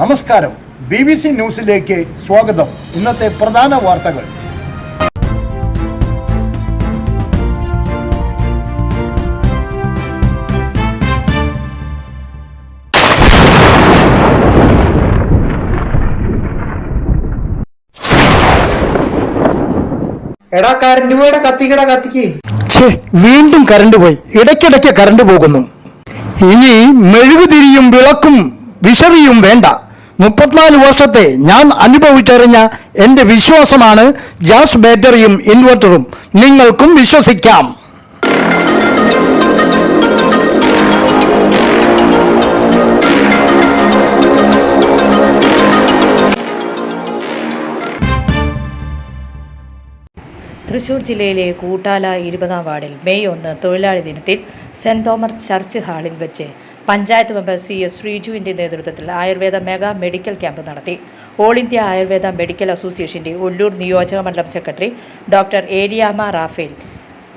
നമസ്കാരം. B B C ന്യൂസിലേക്ക് സ്വാഗതം. ഇന്നത്തെ പ്രധാന വാർത്തകൾ. എടാ കരണ്ട് പോയടാ കത്തിക്കടാ കത്തിക്ക്. ഛേ വീണ്ടും കറണ്ട് പോയി. ഇടയ്ക്കിടയ്ക്ക് കറണ്ട് പോകുന്നു. ഇനി മെഴുകുതിരിയും വിളക്കും വിശറിയും വേണ്ട. മുപ്പത്തിനാല് വർഷത്തെ ഞാൻ അനുഭവിച്ചറിഞ്ഞ എന്റെ വിശ്വാസമാണ് ഗ്യാസ് ബാറ്ററിയും ഇൻവെർട്ടറും. നിങ്ങൾക്കും വിശ്വസിക്കാം. തൃശൂർ ജില്ലയിലെ കൂട്ടാല ഇരുപതാം വാർഡിൽ മെയ് ഒന്ന് തൊഴിലാളി ദിനത്തിൽ സെന്റ് തോമസ് ചർച്ച് ഹാളിൽ വെച്ച് പഞ്ചായത്ത് മെമ്പർ സി എസ് ശ്രീജുവിന്റെ നേതൃത്വത്തിൽ ആയുർവേദ മെഗാ മെഡിക്കൽ ക്യാമ്പ് നടത്തി. ഓൾ ഇന്ത്യ ആയുർവേദ മെഡിക്കൽ അസോസിയേഷന്റെ ഒല്ലൂർ നിയോജക മണ്ഡലം secretary doctor Eliyama Raphael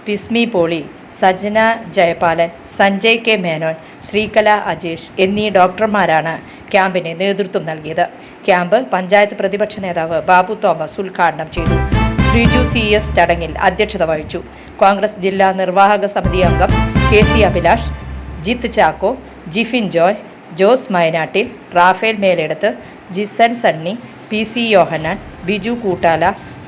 Pismi Poly Sajana Jayapalan Sanjay K Menon Sreekala Ajesh എന്നീ ഡോക്ടർമാരാണ് ക്യാമ്പിന് നേതൃത്വം നൽകിയത്. ക്യാമ്പ് പഞ്ചായത്ത് പ്രതിപക്ഷ നേതാവ് ബാബു തോമസ് ഉദ്ഘാടനം ചെയ്തു. ശ്രീജു സി എസ് ചടങ്ങിൽ അധ്യക്ഷത വഹിച്ചു. കോൺഗ്രസ് ജില്ലാ നിർവാഹക സമിതി അംഗം K C Abhilash Jith Chacko Jifin Joy Jose Mainattil Raphael Meledath Jisan Sunny P C Yohannan Biju Koottala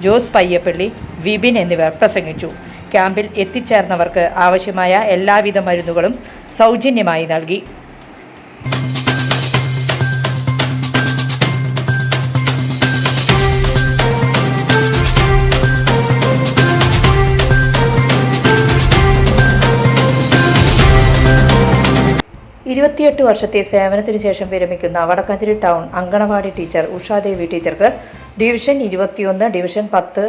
Jose Payyappilly Vipin എന്നിവർ പ്രസംഗിച്ചു. ക്യാമ്പിൽ എത്തിച്ചേർന്നവർക്ക് ആവശ്യമായ എല്ലാവിധ മരുന്നുകളും സൗജന്യമായി നൽകി. ഇരുപത്തിയെട്ട് വർഷത്തെ സേവനത്തിനു ശേഷം വിരമിക്കുന്ന വടക്കാഞ്ചേരി ടൗൺ അങ്കണവാടി ടീച്ചർ ഉഷാദേവി ടീച്ചർക്ക് ഡിവിഷൻ ഇരുപത്തിയൊന്ന് ഡിവിഷൻ പത്ത്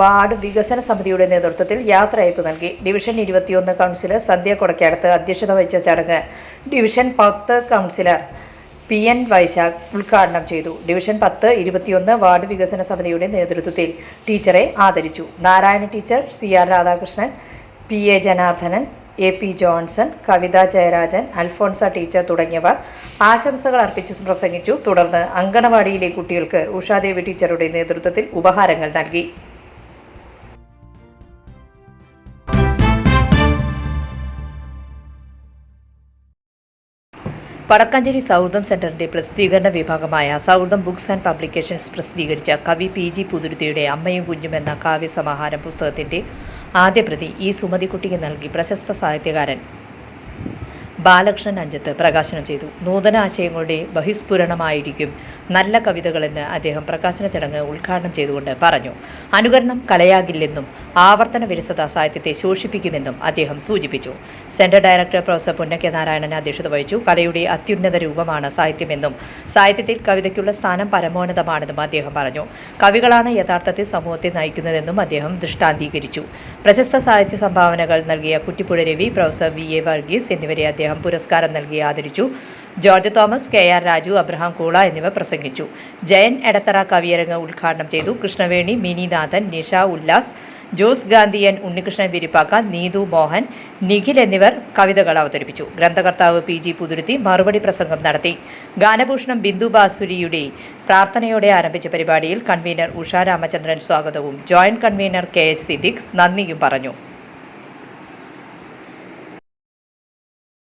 വാർഡ് വികസന സമിതിയുടെ നേതൃത്വത്തിൽ യാത്രയയപ്പ് നൽകി. ഡിവിഷൻ ഇരുപത്തിയൊന്ന് കൗൺസിലർ സദ്യ കൊടക്കടുത്ത് അധ്യക്ഷത വഹിച്ച ചടങ്ങ് ഡിവിഷൻ പത്ത് കൗൺസിലർ പി എൻ വൈശാഖ് ഉദ്ഘാടനം ചെയ്തു. ഡിവിഷൻ പത്ത് ഇരുപത്തിയൊന്ന് വാർഡ് വികസന സമിതിയുടെ നേതൃത്വത്തിൽ ടീച്ചറെ ആദരിച്ചു. Narayana teacher C R Radhakrishnan P A Janardhanan A P Johnson Kavitha Jayarajan Alphonsa teacher തുടങ്ങിയവർ ആശംസകൾ അർപ്പിച്ച് പ്രസംഗിച്ചു. തുടർന്ന് അങ്കണവാടിയിലെ കുട്ടികൾക്ക് ഉഷാദേവി ടീച്ചറുടെ നേതൃത്വത്തിൽ ഉപഹാരങ്ങൾ നൽകി. വടക്കാഞ്ചേരി സൗഹൃദം സെന്ററിന്റെ പ്രസിദ്ധീകരണ വിഭാഗമായ സൗഹൃദം ബുക്സ് ആൻഡ് പബ്ലിക്കേഷൻസ് പ്രസിദ്ധീകരിച്ച കവി പി ജി പുതുരുത്തിയുടെ അമ്മയും കുഞ്ഞും എന്ന കാവ്യസമാഹാരം പുസ്തകത്തിന്റെ ആദ്യ പ്രതി ഈ സുമതിക്കുട്ടിക്ക് നൽകി പ്രശസ്ത സാഹിത്യകാരൻ ബാലകൃഷ്ണൻ അഞ്ചത്ത് പ്രകാശനം ചെയ്തു. നൂതന ആശയങ്ങളുടെ ബഹിസ്ഫുരണമായിരിക്കും നല്ല കവിതകളെന്ന് അദ്ദേഹം പ്രകാശന ചടങ്ങ് ഉദ്ഘാടനം ചെയ്തുകൊണ്ട് പറഞ്ഞു. അനുകരണം കലയാകില്ലെന്നും ആവർത്തന വിരസത സാഹിത്യത്തെ ശോഷിപ്പിക്കുമെന്നും അദ്ദേഹം സൂചിപ്പിച്ചു. Central director professor Punnakke Narayanan അധ്യക്ഷത വഹിച്ചു. കലയുടെ അത്യുന്നത രൂപമാണ് സാഹിത്യമെന്നും സാഹിത്യത്തിൽ കവിതയ്ക്കുള്ള സ്ഥാനം പരമോന്നതമാണെന്നും അദ്ദേഹം പറഞ്ഞു. കവികളാണ് യഥാർത്ഥത്തിൽ സമൂഹത്തെ നയിക്കുന്നതെന്നും അദ്ദേഹം ദൃഷ്ടാന്തീകരിച്ചു. പ്രശസ്ത സാഹിത്യ സംഭാവനകൾ നൽകിയ Kuttippuzha Ravi professor V A Varghese എന്നിവരെ അദ്ദേഹം പുരസ്കാരം നൽകി ആദരിച്ചു. George Thomas K R Raju Abraham Koola എന്നിവർ പ്രസംഗിച്ചു. ജയൻ എടത്തറ കവിയരങ്ങ് ഉദ്ഘാടനം ചെയ്തു. കൃഷ്ണവേണി മിനിനാഥൻ നിഷ ഉല്ലാസ് ജോസ് ഗാന്ധിയൻ ഉണ്ണികൃഷ്ണൻ വിരിപ്പാക്ക നീതു മോഹൻ നിഖിൽ എന്നിവർ കവിതകൾ അവതരിപ്പിച്ചു. ഗ്രന്ഥകർത്താവ് പി ജി പുതുരുത്തി മറുപടി പ്രസംഗം നടത്തി. ഗാനഭൂഷണം ബിന്ദു ബാസുരിയുടെ പ്രാർത്ഥനയോടെ ആരംഭിച്ച പരിപാടിയിൽ കൺവീനർ ഉഷാ രാമചന്ദ്രൻ സ്വാഗതവും. Joint convener K S Siddique നന്ദിയും പറഞ്ഞു.